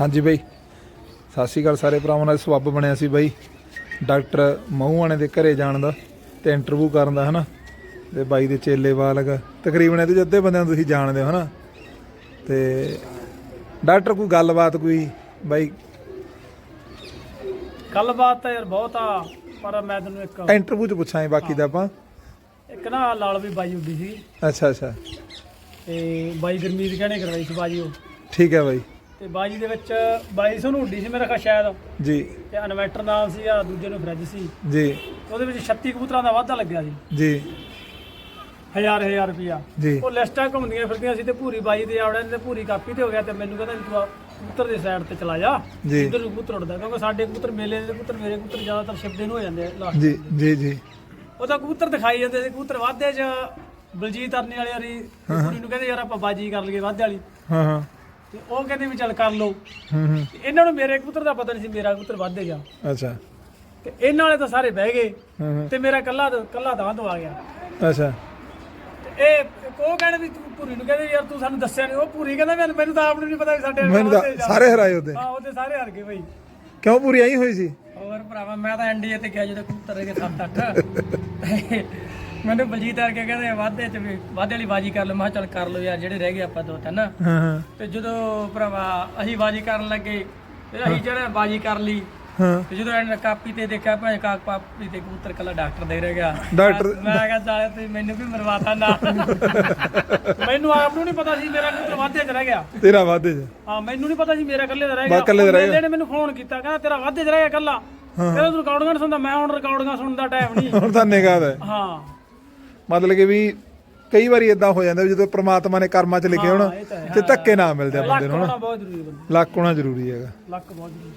ਹਾਂਜੀ ਬਾਈ। ਸਤਿ ਸ਼੍ਰੀ ਅਕਾਲ ਸਾਰੇ ਭਰਾਵਾਂ ਨਾਲ ਸਬੱਬ ਬਣਿਆ ਸੀ ਬਾਈ। ਡਾਕਟਰ ਮਹੂਆਣੇ ਦੇ ਘਰੇ ਜਾਣ ਦਾ ਤੇ ਇੰਟਰਵਿਊ ਕਰਨ ਦਾ ਹਨਾ? ਤੇ ਬਾਈ ਦੇ ਚੇਲੇ ਵਾਲਗ ਤਕਰੀਬਨ ਇਹਦੇ 'ਚ ਅੱਧੇ ਬੰਦਿਆਂ ਨੂੰ ਤੁਸੀਂ ਜਾਣਦੇ ਹੋ ਹਨਾ? ਤੇ ਡਾਕਟਰ ਕੋਈ ਗੱਲਬਾਤ ਕੋਈ ਬਾਈ? ਗੱਲਬਾਤ ਤਾਂ ਯਾਰ ਬਹੁਤ ਆ ਪਰ ਮੈਂ ਤੈਨੂੰ ਇੱਕ ਇੰਟਰਵਿਊ 'ਚ ਪੁੱਛਾਂਗੇ ਬਾਕੀ ਦਾ ਆਪਾਂ। ਇੱਕ ਨਾ ਲਾਲ ਵੀ ਬਾਜੀ ਉੱਡੀ ਸੀ। ਅੱਛਾ ਅੱਛਾ। ਤੇ ਬਾਈ ਗਰਮੀਤ ਕਹਿੰਦੇ ਕਰਵਾਈ ਸੀ ਬਾਜੀ ਉਹ। ਠੀਕ ਹੈ ਬਾਈ। ਤੇ ਬਾਜੀ ਦੇ ਵਿੱਚ 2200 ਨੂੰ ਉੱਡੀ ਸੀ ਮੇਰਾ ਖਾ ਸ਼ਾਇਦ। ਜੀ। ਤੇ ਇਨਵੈਟਰ ਨਾਲ ਸੀ ਆ ਦੂਜੇ ਨੂੰ ਫਰਿੱਜ ਸੀ। ਜੀ। ਉਹਦੇ ਵਿੱਚ 36 ਕਬੂਤਰਾਂ ਦਾ ਵਾਧਾ ਲੱਗਿਆ ਸੀ। ਜੀ। ਹਜ਼ਾਰ ਹਜ਼ਾਰ ਰੁਪਿਆ ਜੀ। ਉਹ ਲਿਸਟਾਂ ਘੁੰਮਦੀਆਂ ਫਿਰਦੀਆਂ ਸੀ ਤੇ ਪੂਰੀ ਬਾਜੀ ਦੇ ਆਵੜਿਆਂ ਤੇ ਪੂਰੀ ਕਾਪੀ ਤੇ ਹੋ ਗਿਆ ਤੇ ਮੈਨੂੰ ਕਹਿੰਦਾ ਵੀ ਤੂੰ ਆ ਕਬੂਤਰ ਦੀ ਸਾਈਡ ਤੇ ਚਲਾ ਜਾ। ਇੱਧਰ ਨੂੰ ਕਬੂਤਰ ਉੱਡਦਾ ਕਿਉਂਕਿ ਸਾਡੇ ਕਬੂਤਰ ਮੇਲੇ ਦੇ ਕਬੂਤਰ ਮੇਰੇ ਕਬੂਤਰ ਜ਼ਿਆਦਾਤਰ ਸ਼ਿਫਦੇ ਨੂੰ ਹੋ ਜਾਂਦੇ ਆ ਲਾਸਟ ਜੀ ਜੀ ਜੀ। ਉਹ ਤਾਂ ਕਬੂਤਰ ਦਿਖਾਈ ਜਾਂਦੇ ਸੀ ਕਬੂਤਰ ਵਾਧੇ 'ਚ ਬਲਜੀਤ ਅਰਨੀ ਵਾਲੇ ਵਾਰੀ ਕੁੜੀ ਨੂੰ ਕਹਿੰਦੇ ਯਾਰ ਆਪਾਂ ਬਾਜੀ ਕਰ ਲਈਏ ਵਾਧੇ ਵਾਲੀ। ਹਾਂ ਹਾਂ। ਤੇ ਉਹ ਕਹਿੰਦੇ ਵੀ ਚੱਲ ਕਰ ਲਓ। ਹੂੰ ਹੂੰ। ਤੇ ਇਹਨਾਂ ਨੂੰ ਮੇਰੇ ਕਬੂਤਰ ਦਾ ਪਤਾ ਨਹੀਂ ਸੀ ਮੇਰਾ ਕਬੂਤਰ ਵਾਧੇ ਗਿਆ। ਅੱਛਾ। ਤੇ ਇਹਨਾਂ ਵਾਲੇ ਤਾਂ ਸਾਰੇ ਬਹਿ ਗਏ। ਹੂੰ ਹੂੰ। ਤੇ ਮੇਰਾ ਕੱਲਾ ਕੱਲਾ ਤੋਂ ਆ ਗਿਆ। ਅੱਛਾ। ਤੇ ਇਹ ਉਹ ਕਹਿੰਦੇ ਵੀ ਤੂੰ ਪੂਰੀ ਨੂੰ ਕਹਿੰਦੇ ਯਾਰ ਤੂੰ ਸਾਨੂੰ ਦੱਸਿਆ ਨਹੀਂ ਉਹ ਪੂਰੀ ਕਹਿੰਦਾ ਮੈਨੂੰ ਮੈਨੂੰ ਤਾਂ ਆਪ ਨੂੰ ਨਹੀਂ ਪਤਾ ਵੀ ਸਾਡੇ ਮੈਨੂੰ ਤਾਂ ਸਾਰੇ ਹਰਾਏ ਉਹਦੇ। ਹਾਂ ਉਹਦੇ ਸਾਰੇ ਹਾਰ ਗਏ ਬਈ। ਕਿਉਂ ਪੂਰੀ ਆਈ ਹੋਈ ਸੀ? ਹੋਰ ਭਰਾਵਾ ਮੈਂ ਤਾਂ ਐਨਡੀਏ ਤੇ ਗਿਆ ਜਦੋਂ ਕਬੂਤਰ ਹੈਗੇ 7-8 ਮੈਨੂੰ ਬਲਜੀਤ ਆ ਕੇ ਕਹਿੰਦੇ ਵਾਧੇ ਚ ਵੀ ਵਾਧੇ ਵਾਲੀ ਬਾਜੀ ਕਰ ਲਓ। ਮੈਂ ਕਿਹਾ ਚੱਲ ਕਰ ਲਓ ਯਾਰ ਜਿਹੜੇ ਰਹਿ ਗਏ ਆਪਾਂ ਦੋ ਤਿੰਨ। ਹਾਂ ਹਾਂ। ਤੇ ਜਦੋਂ ਭਰਾਵਾ ਅਸੀਂ ਬਾਜੀ ਕਰਨ ਲੱਗੇ ਤੇ ਅਸੀਂ ਜਿਹੜਾ ਬਾਜੀ ਕਰ ਲਈ ਹਾਂ। ਤੇ ਜਦੋਂ ਇਹਨੇ ਕਾਪੀ ਤੇ ਦੇਖਿਆ ਭਾਵੇਂ ਕਾਕ ਪਾਪੀ ਤੇ ਕਬੂਤਰ ਕੱਲਾ ਡਾਕਟਰ ਦੇ ਰਹਿ ਗਿਆ। ਡਾਕਟਰ- ਮੈਂ ਕਿਹਾ ਚਾਲੇ ਤੁਸੀਂ ਮੈਨੂੰ ਵੀ ਮਰਵਾਤਾ ਨਾ। ਮੈਨੂੰ ਆਪ ਨੂੰ ਨਹੀਂ ਪਤਾ ਸੀ ਮੇਰਾ ਕਬੂਤਰ ਵਾਧੇ ਚ ਰਹਿ ਗਿਆ। ਤੇਰਾ ਵਾਦੇ ਚ? ਹਾਂ ਮੈਨੂੰ ਨਹੀਂ ਪਤਾ ਸੀ ਮੇਰਾ ਇਕੱਲੇ ਦਾ ਰਹਿ ਬਸ ਗਿਆ। ਇਕੱਲੇ ਦਾ ਰਹਿ ਨੇ ਮੈਨੂੰ ਫੋਨ ਕੀਤਾ ਕਹਿੰਦਾ ਤੇਰਾ ਵਾਧੇ ਚ ਰਹਿ ਗਿਆ ਇਕੱਲਾ। ਕਹਿੰਦਾ ਤੂੰ ਰਿਕਾਰਡਿੰਗਾਂ ਸੁਣਦਾ? ਮੈਂ ਹੁਣ ਰਿਕਾਰਡਿੰਗਾਂ ਸੁਣਨ ਦਾ ਟਾਈਮ ਨਹੀਂ ਹੁਣ ਤਾਂ ਨਿਗਾਹ ਦਾ ਹੈ। ਹਾਂ। ਮਤਲਬ ਕਿ ਵੀ ਕਈ ਵਾਰੀ ਇਦਾਂ ਹੋ ਜਾਂਦਾ ਵੀ ਜਦੋਂ ਪ੍ਰਮਾਤਮਾ ਨੇ ਕਰਮਾਂ 'ਚ ਲਿਖੇ ਹੋਣ ਤਾਂ ਧੱਕੇ ਨਾ ਮਿਲਦੇ ਆ ਬੰਦੇ ਨੂੰ ਹੋਣਾ ਬਹੁਤ ਜ਼ਰੂਰੀ ਹੈ ਲੱਕ ਹੋਣਾ ਜ਼ਰੂਰੀ ਹੈਗਾ। ਲੱਕ ਬਹੁਤ ਜ਼ਰੂਰੀ